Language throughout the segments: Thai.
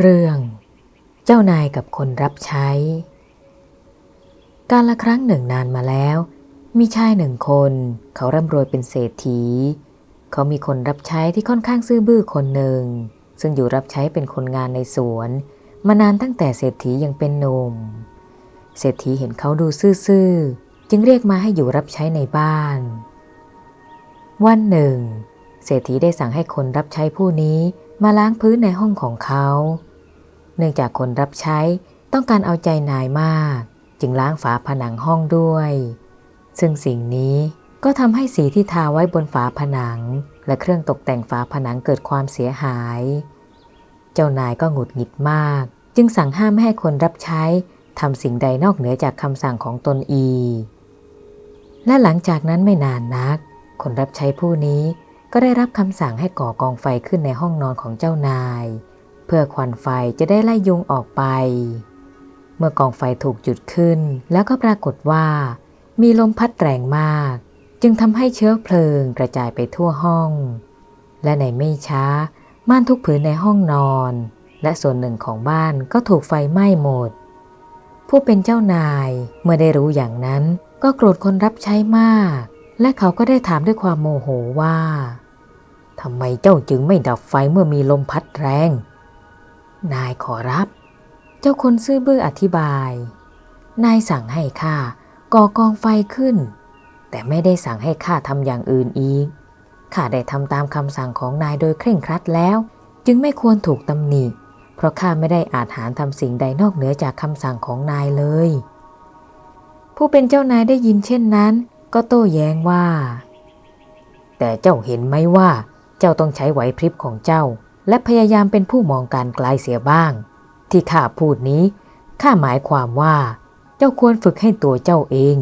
เรื่อง เจ้านายกับคนรับใช้ การละครั้งหนึ่งนานมาแล้ว มีชายหนึ่งคนเขาร่ำรวยเป็นเศรษฐี เขามีคนรับใช้ที่ค่อนข้างซื่อบื้อคนหนึ่ง ซึ่งอยู่รับใช้เป็นคนงานในสวน มานานตั้งแต่เศรษฐียังเป็นหนุ่ม เศรษฐีเห็นเขาดูซื่อๆจึงเรียกมาให้อยู่รับใช้ในบ้าน วันหนึ่ง เศรษฐีได้สั่งให้คนรับใช้ผู้นี้ มาล้างพื้นในห้องของเขา เนื่องจากคนรับใช้ต้องการเอาใจนายมาก จึงล้างฝาผนังห้องด้วย ซึ่งสิ่งนี้ก็ทำให้สีที่ทาไว้บนฝาผนัง และเครื่องตกแต่งฝาผนังเกิดความเสียหาย เจ้านายก็หงุดหงิดมาก จึงสั่งห้ามไม่ให้คนรับใช้ทำสิ่งใดนอกเหนือจากคำสั่งของตนอี และหลังจากนั้นไม่นานนัก คนรับใช้ผู้นี้ ก็ได้รับคำสั่งให้ก่อกองไฟขึ้นในห้องนอนของเจ้านาย เพื่อควันไฟจะได้ไล่ยุงออกไป เมื่อกองไฟถูกจุดขึ้น แล้วก็ปรากฏว่า มีลมพัดแรงมาก จึงทำให้เชื้อเพลิงกระจายไปทั่วห้อง และในไม่ช้า ม่านทุกผืนในห้องนอน และส่วนหนึ่งของบ้านก็ถูกไฟไหม้หมด ผู้เป็นเจ้านายเมื่อได้รู้อย่างนั้น ก็โกรธคนรับใช้มาก และเขาก็ได้ถามด้วยความโมโหว่า ทำไมเจ้าจึงไม่ดับไฟเมื่อมีลมพัดแรง นายขอรับ เจ้าคนซื่อบื้ออธิบาย นายสั่งให้ข้าก่อกองไฟขึ้น แต่ไม่ได้สั่งให้ข้าทำอย่างอื่นอีก ข้าได้ทำตามคำสั่งของนายโดยเคร่งครัดแล้ว จึงไม่ควรถูกตำหนิ เพราะข้าไม่ได้อาจหารทำสิ่งใดนอกเหนือจากคำสั่งของนายเลย ผู้เป็นเจ้านายได้ยินเช่นนั้น ก็โต้แย้งว่า แต่เจ้าเห็นไหมว่า เจ้าต้องใช้ไหวพริบของเจ้า และพยายามเป็นผู้มองการไกลเสียบ้าง ที่ข้าพูดนี้ข้าหมายความว่า เจ้าควรฝึกให้ตัวเจ้าเอง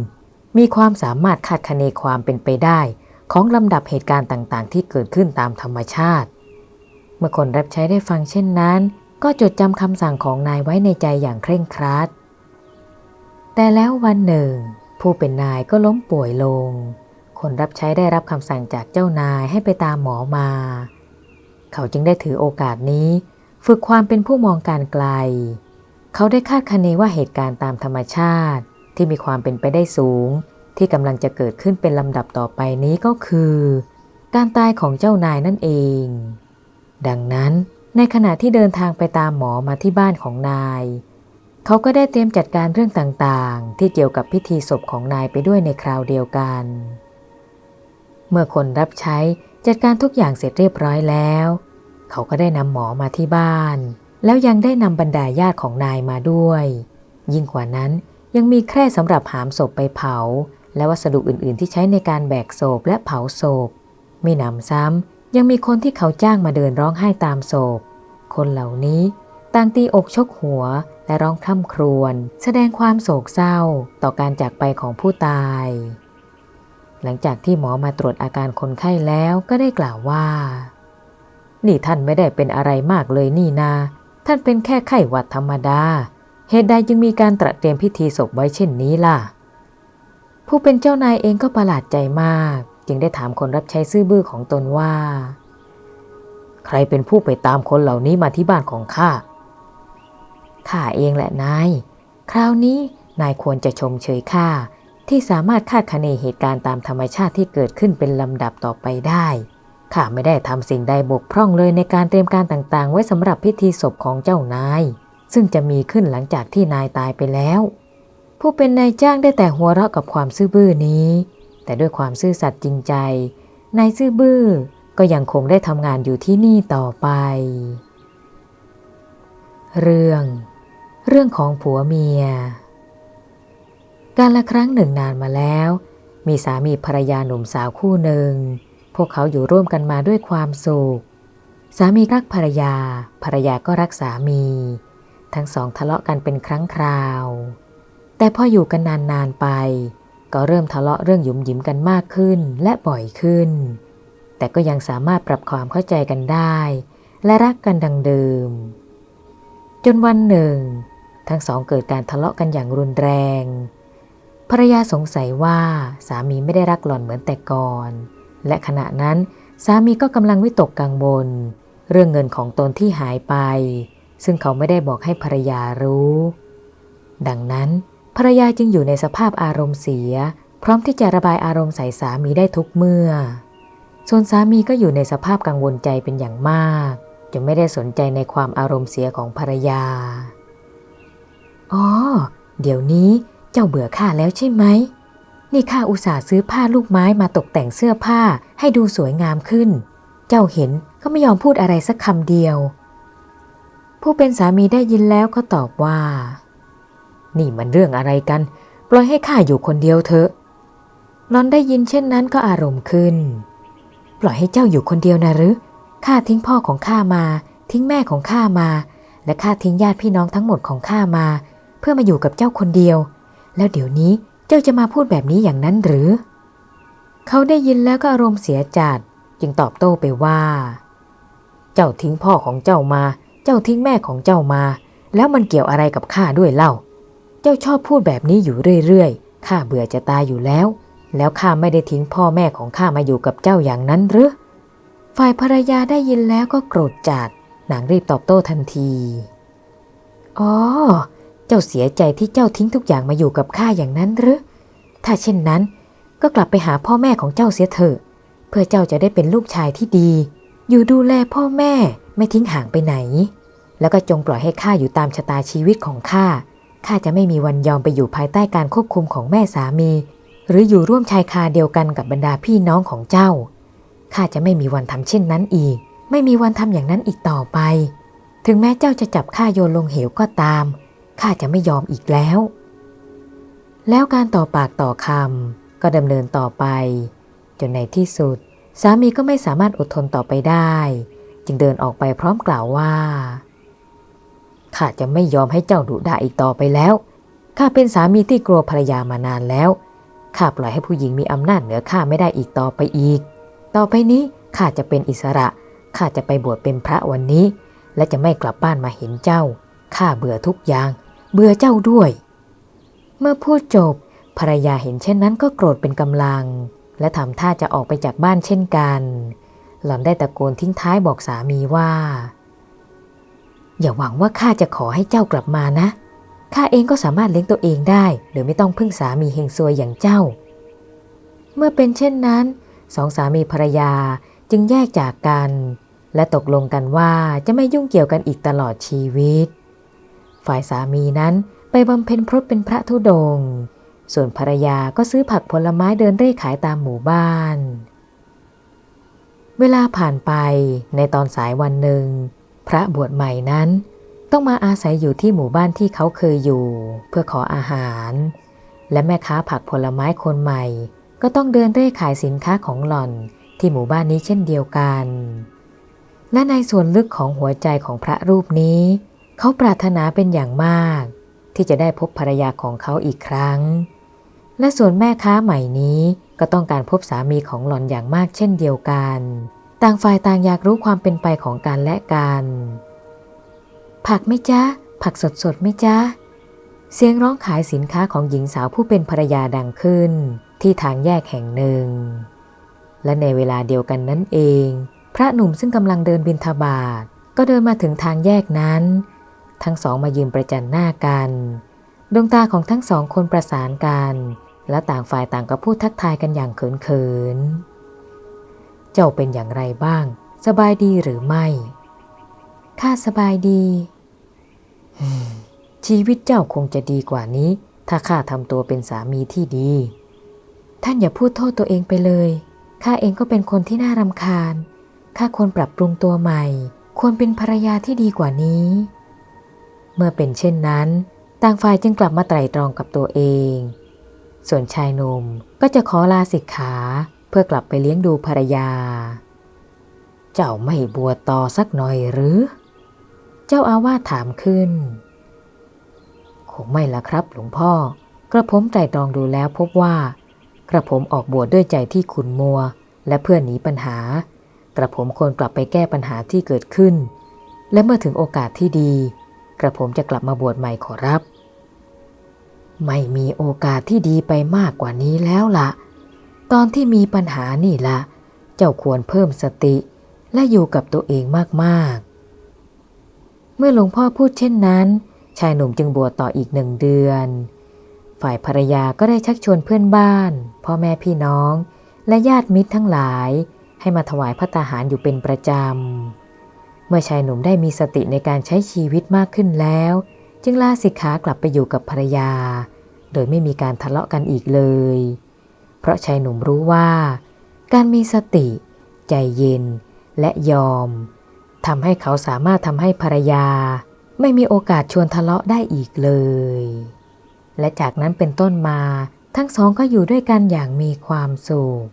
มีความสามารถคาดคะเนความเป็นไปได้ ของลำดับเหตุการณ์ต่างๆ ที่เกิดขึ้นตามธรรมชาติ เมื่อคนรับใช้ได้ฟังเช่นนั้น ก็จดจำคำสั่งของนายไว้ในใจอย่างเคร่งครัดแต่แล้ววันหนึ่ง ผู้เป็นนายก็ล้มป่วยลง คนรับใช้ได้รับคำสั่งจากเจ้านายให้ไปตามหมอมา เขาจึงได้ถือโอกาสนี้ ฝึกความเป็นผู้มองการไกล เขาได้คาดคะเนว่าเหตุการณ์ตามธรรมชาติที่มีความเป็นไปได้สูง ที่กำลังจะเกิดขึ้นเป็นลำดับต่อไปนี้ก็คือ การตายของเจ้านายนั่นเอง ดังนั้นในขณะที่เดินทางไปตามหมอมาที่บ้านของนาย เขาก็ได้เตรียมจัดการเรื่องต่างๆ ที่เกี่ยวกับพิธีศพของนายไปด้วยในคราวเดียวกัน เมื่อคนรับใช้จัดการทุกอย่างเสร็จเรียบร้อยแล้ว เขาก็ได้นำหมอมาที่บ้าน แล้วยังได้นำบรรดาญาติของนายมาด้วย ยิ่งกว่านั้นยังมีแคร่สำหรับหามศพไปเผา และวัสดุอื่นๆ ที่ใช้ในการแบกศพและเผาศพไม่นำซ้ำยังมีคนที่เขาจ้างมาเดินร้องไห้ตามศพ คนเหล่านี้ต่างตีอกชกหัวและร้องคร่ำครวญแสดงความโศกเศร้าต่อการจากไปของผู้ตาย หลังจากที่หมอมาตรวจอาการคนไข้แล้วก็ได้กล่าวว่า นี่ท่านไม่ได้เป็นอะไรมากเลยนี่นา ท่านเป็นแค่ไข้หวัดธรรมดา เหตุใดจึงมีการตระเตรียมพิธีศพไว้เช่นนี้ล่ะ ผู้เป็นเจ้านายเองก็ประหลาดใจมาก จึงได้ถามคนรับใช้ซื่อบื้อของตนว่า ใครเป็นผู้ไปตามคนเหล่านี้มาที่บ้านของข้า ข้าเองแหละนาย คราวนี้นายควรจะชมเชยข้า ที่สามารถคาดคะเนเหตุการณ์ตามธรรมชาติที่เกิดขึ้นเป็นลำดับต่อไปได้ ข้าไม่ได้ทำสิ่งใดบกพร่องเลยในการเตรียมการต่างๆ ไว้สำหรับพิธีศพของเจ้านาย ซึ่งจะมีขึ้นหลังจากที่นายตายไปแล้ว ผู้เป็นนายจ้างได้แต่หัวเราะกับความซื่อบื้อนี้ แต่ด้วยความซื่อสัตย์จริงใจ นายซื่อบื้อก็ยังคงได้ทำงานอยู่ที่นี่ต่อไป เรื่อง เรื่องของผัวเมีย การละครั้งหนึ่งนานมาแล้ว มีสามีภรรยาหนุ่มสาวคู่หนึ่ง พวกเขาอยู่ร่วมกันมาด้วยความสุข สามีรักภรรยา ภรรยาก็รักสามี ทั้งสองทะเลาะกันเป็นครั้งคราว แต่พออยู่กันนานๆไป ก็เริ่มทะเลาะเรื่องหยุมหยิมกันมากขึ้นและบ่อยขึ้น แต่ก็ยังสามารถปรับความเข้าใจกันได้ และรักกันดังเดิม จนวันหนึ่ง ทั้งสองเกิดการทะเลาะกันอย่างรุนแรง ภรรยาสงสัยว่าสามีไม่ได้รักหล่อนเหมือนแต่ก่อน และขณะนั้นสามีก็กำลังวิตกกังวลเรื่องเงินของตนที่หายไป ซึ่งเขาไม่ได้บอกให้ภรรยารู้ ดังนั้นภรรยาจึงอยู่ในสภาพอารมณ์เสีย พร้อมที่จะระบายอารมณ์ใส่สามีได้ทุกเมื่อ ส่วนสามีก็อยู่ในสภาพกังวลใจเป็นอย่างมากจนไม่ได้สนใจในความอารมณ์เสียของภรรยา อ๋อ เดี๋ยวนี้ เจ้าเบื่อข้าแล้วใช่ไหม นี่ข้าอุตส่าห์ซื้อผ้าลูกไม้มาตกแต่งเสื้อผ้าให้ดูสวยงามขึ้น เจ้าเห็นก็ไม่ยอมพูดอะไรสักคำเดียว ผู้เป็นสามีได้ยินแล้วก็ตอบว่า นี่มันเรื่องอะไรกัน ปล่อยให้ข้าอยู่คนเดียวเถอะนอนได้ยินเช่นนั้นก็อารมณ์ขึ้น ปล่อยให้เจ้าอยู่คนเดียวนะหรือข้าทิ้งพ่อของข้ามา ทิ้งแม่ของข้ามา และข้าทิ้งญาติพี่น้องทั้งหมดของข้ามา เพื่อมาอยู่กับเจ้าคนเดียว แล้วเดี๋ยวนี้เจ้าจะมาพูดแบบนี้อย่างนั้นหรือ เขาได้ยินแล้วก็อารมณ์เสียจัดจึงตอบโต้ไปว่า เจ้าทิ้งพ่อของเจ้ามา เจ้าทิ้งแม่ของเจ้ามา แล้วมันเกี่ยวอะไรกับข้าด้วยเล่า เจ้าชอบพูดแบบนี้อยู่เรื่อยๆ ข้าเบื่อจะตายอยู่แล้ว แล้วข้าไม่ได้ทิ้งพ่อแม่ของข้ามาอยู่กับเจ้าอย่างนั้นหรือ ฝ่ายภรรยาได้ยินแล้วก็โกรธจัดนางรีบตอบโต้ทันที อ๋อ เจ้าเสียใจที่เจ้าทิ้งทุกอย่างมาอยู่กับข้าอย่างนั้นหรือ ถ้าเช่นนั้นก็กลับไปหาพ่อแม่ของเจ้าเสียเถอะ เพื่อเจ้าจะได้เป็นลูกชายที่ดี อยู่ดูแลพ่อแม่ไม่ทิ้งห่างไปไหน แล้วก็จงปล่อยให้ข้าอยู่ตามชะตาชีวิตของข้า ข้าจะไม่มีวันยอมไปอยู่ภายใต้การควบคุมของแม่สามี หรืออยู่ร่วมชายคาเดียวกันกับบรรดาพี่น้องของเจ้า ข้าจะไม่มีวันทำเช่นนั้นอีก ไม่มีวันทำอย่างนั้นอีกต่อไป ถึงแม้เจ้าจะจับข้าโยนลงเหวก็ตาม ข้าจะไม่ยอมอีกแล้ว แล้วการต่อปากต่อคำก็ดำเนินต่อไป จนในที่สุด สามีก็ไม่สามารถอดทนต่อไปได้ จึงเดินออกไปพร้อมกล่าวว่าข้าจะไม่ยอมให้เจ้าดุด่าอีกต่อไปแล้วข้าเป็นสามีที่กลัวภรรยามานานแล้วข้าปล่อยให้ผู้หญิงมีอำนาจเหนือข้าไม่ได้อีกต่อไปอีก ต่อไปนี้ข้าจะเป็นอิสระข้าจะไปบวชเป็นพระวันนี้ และจะไม่กลับบ้านมาเห็นเจ้าข้าเบื่อทุกอย่าง เบื่อเจ้าด้วย เมื่อพูดจบภรรยาเห็นเช่นนั้นก็โกรธเป็นกำลัง และทำท่าจะออกไปจากบ้านเช่นกัน หล่อนได้ตะโกนทิ้งท้ายบอกสามีว่า อย่าหวังว่าข้าจะขอให้เจ้ากลับมานะข้าเองก็สามารถเลี้ยงตัวเองได้ โดยไม่ต้องพึ่งสามีเฮงซวยอย่างเจ้า เมื่อเป็นเช่นนั้น สองสามีภรรยาจึงแยกจากกัน และตกลงกันว่าจะไม่ยุ่งเกี่ยวกันอีกตลอดชีวิต ฝ่ายสามีนั้นไปบำเพ็ญพรตเป็นพระธุดง ส่วนภรรยาก็ซื้อผักผลไม้เดินเร่ขายตามหมู่บ้าน เวลาผ่านไปในตอนสายวันหนึ่ง พระบวชใหม่นั้น ต้องมาอาศัยอยู่ที่หมู่บ้านที่เขาเคยอยู่ เพื่อขออาหาร และแม่ค้าผักผลไม้คนใหม่ ก็ต้องเดินเร่ขายสินค้าของหล่อนที่หมู่บ้านนี้เช่นเดียวกัน และในส่วนลึกของหัวใจของพระรูปนี้ เขาปรารถนาเป็นอย่างมาก ที่จะได้พบภรรยาของเขาอีกครั้ง และส่วนแม่ค้าใหม่นี้ก็ต้องการพบสามีของหล่อนอย่างมากเช่นเดียวกัน ต่างฝ่ายต่างอยากรู้ความเป็นไปของกันและกัน ผักไหม่จ้าผักสดสดไหม่จ้าเสียงร้องขายสินค้าของหญิงสาวผู้เป็นภรรยาดังขึ้น ที่ทางแยกแห่งหนึ่ง และในเวลาเดียวกันนั้นเอง พระหนุ่มซึ่งกำลังเดินบินทบาทก็เดินมาถึงทางแยกนั้น ทั้งสองมายืนประจันหน้ากัน ดวงตาของทั้งสองคนประสานกัน และต่างฝ่ายต่างก็พูดทักทายกันอย่างเขินๆ เจ้าเป็นอย่างไรบ้าง สบายดีหรือไม่ ข้าสบายดี ชีวิตเจ้าคงจะดีกว่านี้ ถ้าข้าทำตัวเป็นสามีที่ดี ท่านอย่าพูดโทษตัวเองไปเลย ข้าเองก็เป็นคนที่น่ารำคาญ ข้าควรปรับปรุงตัวใหม่ ควรเป็นภรรยาที่ดีกว่านี้ เมื่อเป็นเช่นนั้น ต่างฝ่ายจึงกลับมาไตร่ตรองกับตัวเอง ส่วนชายหนุ่มก็จะขอลาสิกขาเพื่อกลับไปเลี้ยงดูภรรยา เจ้าไม่บวชต่อสักหน่อยหรือ เจ้าอาวาสถามขึ้น คงไม่ละครับหลวงพ่อ กระผมไตร่ตรองดูแล้วพบว่า กระผมออกบวชดด้วยใจที่ขุนมัว และเพื่อหนีปัญหา กระผมควรกลับไปแก้ปัญหาที่เกิดขึ้น และเมื่อถึงโอกาสที่ดี กระผมจะกลับมาบวชใหม่ขอรับ ไม่มีโอกาสที่ดีไปมากกว่านี้แล้วละ่ะ ตอนที่มีปัญหานี่ละเจ้าควรเพิ่มสติและอยู่กับตัวเองมากๆ เมื่อหลวงพ่อพูดเช่นนั้น ชายหนุ่มจึงบวชต่ออีกหนึ่งเดือน ฝ่ายภรรยาก็ได้ชักชวนเพื่อนบ้าน พ่อแม่พี่น้อง และญาติมิตรทั้งหลาย ให้มาถวายพระตาหารอยู่เป็นประจำ เมื่อชายหนุ่มได้มีสติในการใช้ชีวิตมากขึ้นแล้ว จึงลาสิกขากลับไปอยู่กับภรรยา โดยไม่มีการทะเลาะกันอีกเลย เพราะชายหนุ่มรู้ว่า การมีสติ ใจเย็น และยอมทำให้เขาสามารถทำให้ภรรยา ไม่มีโอกาสชวนทะเลาะได้อีกเลย และจากนั้นเป็นต้นมาทั้งสองก็อยู่ด้วยกันอย่างมีความสุข